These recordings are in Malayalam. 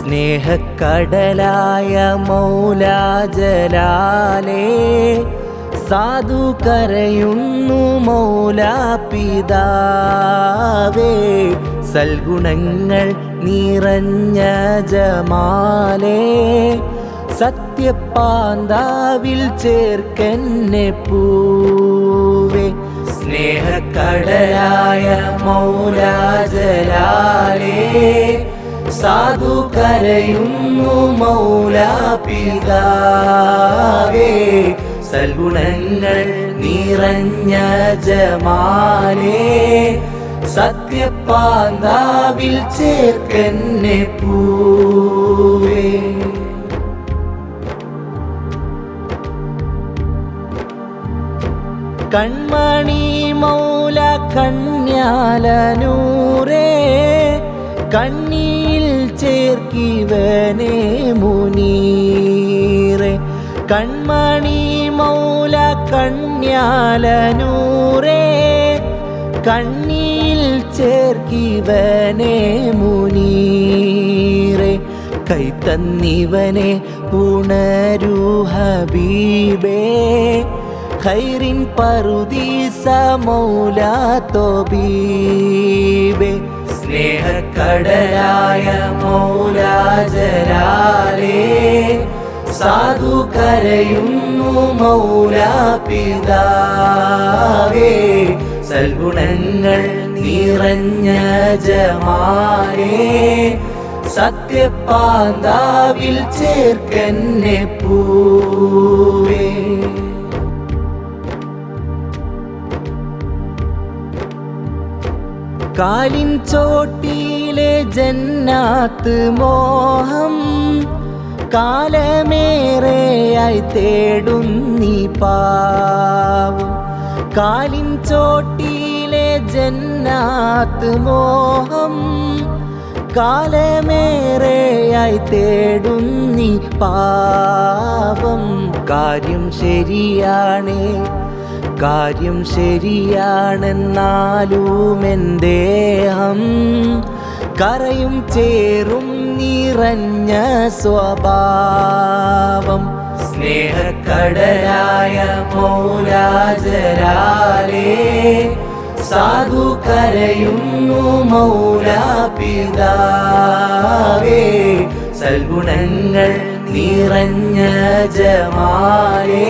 സ്നേഹക്കടലായ മൗലാജലാലേ സാധു കരയുന്നു മൗലാപിതാവേ സൽഗുണങ്ങൾ നിറഞ്ഞ ജമാലേ സത്യപ്പാന്താവിൽ ചേർക്കെന്നെ പൂവേ. സ്നേഹക്കടലായ മൗലാജലാലേ സാധു കരയുന്നു മൗലാപിതാവേ. സൽഗുണങ്ങൾ നിറഞ്ഞ ജമാനേ. സത്യപ്പാന്താവിൽ ചേർക്കന്നെ പൂവേ. കൺമണി മൗല കന്യാലനൂരേ കണ്ണിയിൽ ചേർക്കിവനെ മുനീറെ. കൺമണി മൗല കണ്യാലനൂറേ. കണ്ണിയിൽ ചേർക്കിവനെ മുനീറെ. കൈത്തന്നിവനെ പുണരു ഹബീബേ. ഖൈറിൻ പറുദീസ മൗലാ തോബീബേ. സ്നേഹക്കടലായ മൗലാജലാലേ സാധു കരയുന്നു മൗലാ പിതാവേ സൽഗുണങ്ങൾ നിറഞ്ഞ ജമാലേ സത്യപ്പാന്താവിൽ ചേർക്കന്നെ പൂവേ. കാലിൻ ചോട്ടിയിലെ ജന്നാത്ത് മോഹം കാലമേറെയായി തേടുന്നി പാവും. കാലിൻ ചോട്ടിയിലെ ജന്നാത്ത് മോഹം കാലമേറെയായി തേടുന്നീ പാവം. കാര്യം ശരിയാണേ. കാര്യം ശരിയാണെന്നാലും എന്തേഹം കറയും ചേറും നിറഞ്ഞ സ്വഭാവം. സ്നേഹക്കടലായ മൗരാജരാലേ സാധു കരയുന്നു മൗരാ പിതാവേ സൽഗുണങ്ങൾ നിറഞ്ഞ ജമാലേ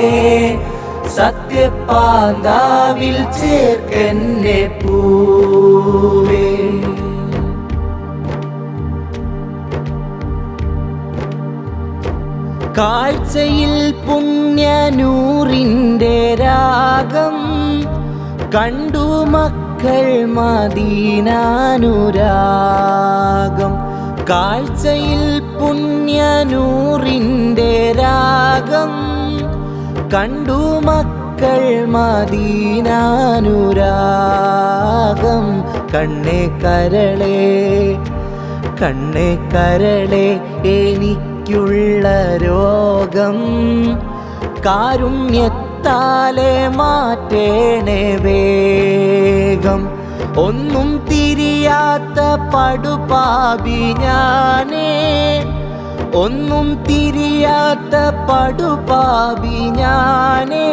സത്യപ്പാന്താവിൽ ചേർക്കെന്നെ പൂവേ. കാഴ്ചയിൽ പുണ്യനൂറിന്റെ രാഗം കണ്ടു മക്കൾ മദീനാനുരാഗം. കാഴ്ചയിൽ പുണ്യനൂറിന്റെ രാഗം കണ്ടു മക്കൾ മദീനാനുരാഗം. കണ്ണേ കരളേ കണ്ണേ കരളേ എനിക്കുള്ള രോഗം. കാരുണ്യത്താലെ മാറ്റേണേ വേഗം. ഒന്നും തിരിയാത്ത പടുപാപി ഞാനേ ഒന്നും തിരിയാത്ത പടുപാപി ഞാനേ.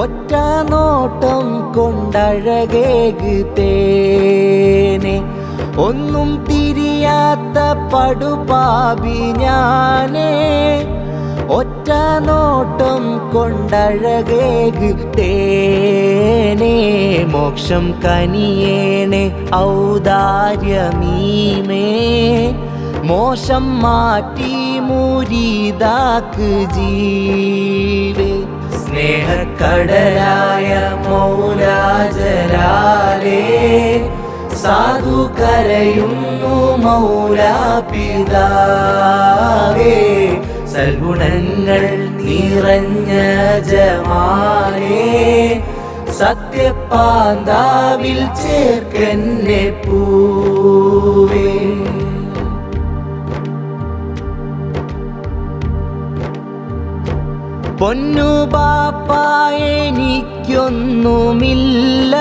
ഒറ്റ നോട്ടം കൊണ്ടഴകേകുതേനെ ഒന്നും തിരിയാത്ത പടുപാപി ഞാനേ. ഒറ്റ നോട്ടം കൊണ്ടഴകേക് തേനെ. മോക്ഷം കനിയേണേ ഔദാര്യമീമേ. മോശം മാറ്റി മുരീതാക്ക് ജീവേ. സ്നേഹക്കടലായ മൗരാജരാലേ സാധു കരയുന്നു മൗലാ പിതാവേ സൽഗുണങ്ങൾ നിറഞ്ഞ ജമാലേ സത്യപ്പാന്താവിൽ ചേർക്കെന്നെ പൂവേ. പൊന്നു ബാപ്പായെനിക്കൊന്നുമില്ല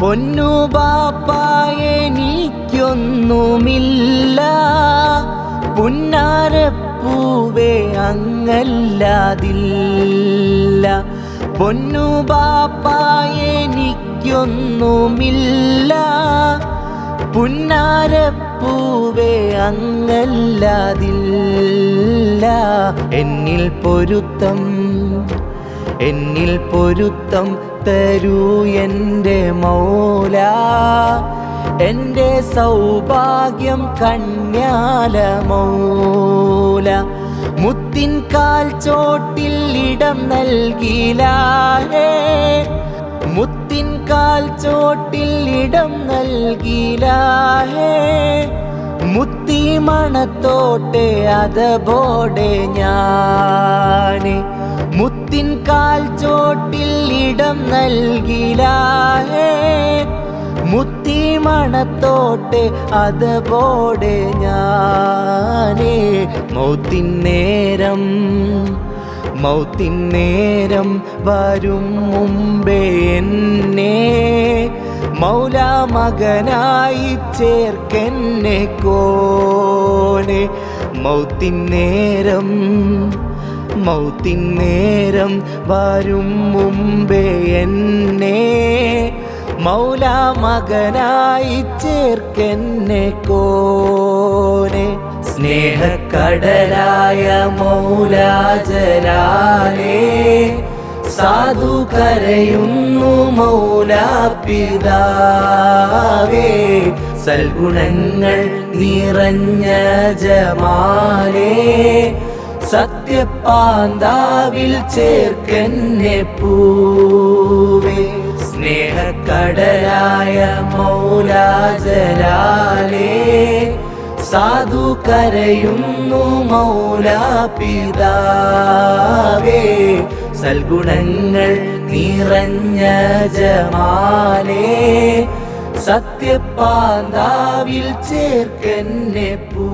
പൊന്നു ബാപ്പായെനിക്കൊന്നുമില്ല പുന്നാരപ്പൂവേ അങ്ങല്ലാതില്ല. പൊന്നു ബാപ്പായെനിക്കൊന്നുമില്ല പുന്നാരപ്പൂവേ അങ്ങല്ലാതില്ല. എന്നിൽ പൊരുത്തം എന്നിൽ പൊരുത്തം തരൂ എന്റെ മൗല. എന്റെ സൗഭാഗ്യം കന്യാല മൗല. മുത്തിൻ കാൽ ചോട്ടിൽ ഇടം നൽകിലാഹേ മുത്തിൻ കാൽ ചോട്ടിൽ ഇടം നൽകിലാഹേ മണത്തോട്ടെ അതബോടെ ഞാൻ മുത്തിൻ കാൽ ചോട്ടിൽ ഇടം നൽകിലാഹേ മുത്തി മണത്തോട്ടെ അതബോടെ ഞാനേ. മൗത്തിൻ നേരം മൗത്തിൻ നേരം വരും മുമ്പേ എന്നെ. മൗല മകനായി ചേർക്കെന്നെ കോനെ. മൗത്തിൻ നേരം മൗത്തിൻ നേരം വരും മുമ്പേ എന്നെ. മൗല മകനായി ചേർക്കെന്നെ കോനെ. സ്നേഹക്കടലായ മൗലാജലാലേ സാധു കരയുന്നു മൗലാപിതാവേ സൽഗുണങ്ങൾ നിറഞ്ഞ ജമാലേ സത്യപാന്താവിൽ ചേർക്കെന്നെ പൂവേ. സ്നേഹക്കടലായ മൗലാജലാലേ സാധു കരയുന്നു മൗലാപിതാവേ സൽഗുണങ്ങൾ നിറഞ്ഞ ജമാലേ സത്യപാന്താവിൽ ചേർക്കെന്നെ പൂ.